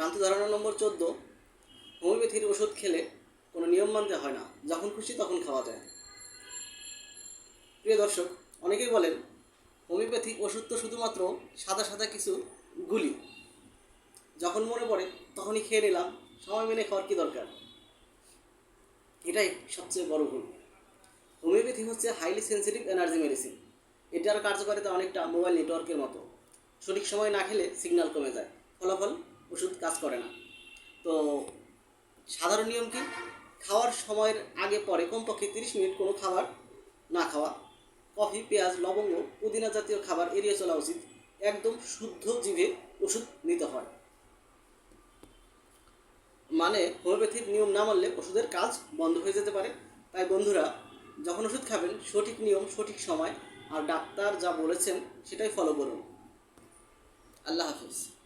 ভ্রান্ত ধারণা নম্বর চোদ্দ, হোমিওপ্যাথির ওষুধ খেলে কোনো নিয়ম মানতে হয় না, যখন খুশি তখন খাওয়া যায়। প্রিয় দর্শক, অনেকেই বলেন হোমিওপ্যাথিক ওষুধ তো শুধুমাত্র সাদা সাদা কিছু গুলি। যখন মনে পড়ে, তখনই খেয়ে নিলাম, সময় মেনে খাওয়ার কী দরকার? এটাই সবচেয়ে বড় ভুল। হোমিওপ্যাথি হচ্ছে হাইলি সেন্সিটিভ এনার্জি মেডিসিন এটার কার্যকারিতা অনেকটা মোবাইল নেটওয়ার্কের মতো। সঠিক সময় না খেলে সিগন্যাল কমে যায়। ফলাফল? ওষুধ কাজ করে না। তো সাধারণ নিয়ম কি? খাওয়ার সময়ের আগে পরে কমপক্ষে তিরিশ মিনিট কোনো খাবার না খাওয়া। কফি, পেঁয়াজ, লবঙ্গ, পুদিনা জাতীয় খাবার এড়িয়ে চলা উচিত। একদম শুদ্ধ জিভে ওষুধ নিতে হয়। মানে হোমিওপ্যাথির নিয়ম না মানলে ওষুধের কাজ বন্ধ হয়ে যেতে পারে। তাই বন্ধুরা, যখন ওষুধ খাবেন, সঠিক নিয়ম, সঠিক সময় আর ডাক্তার যা বলেছেন সেটাই ফলো করুন। আল্লাহ হাফিজ।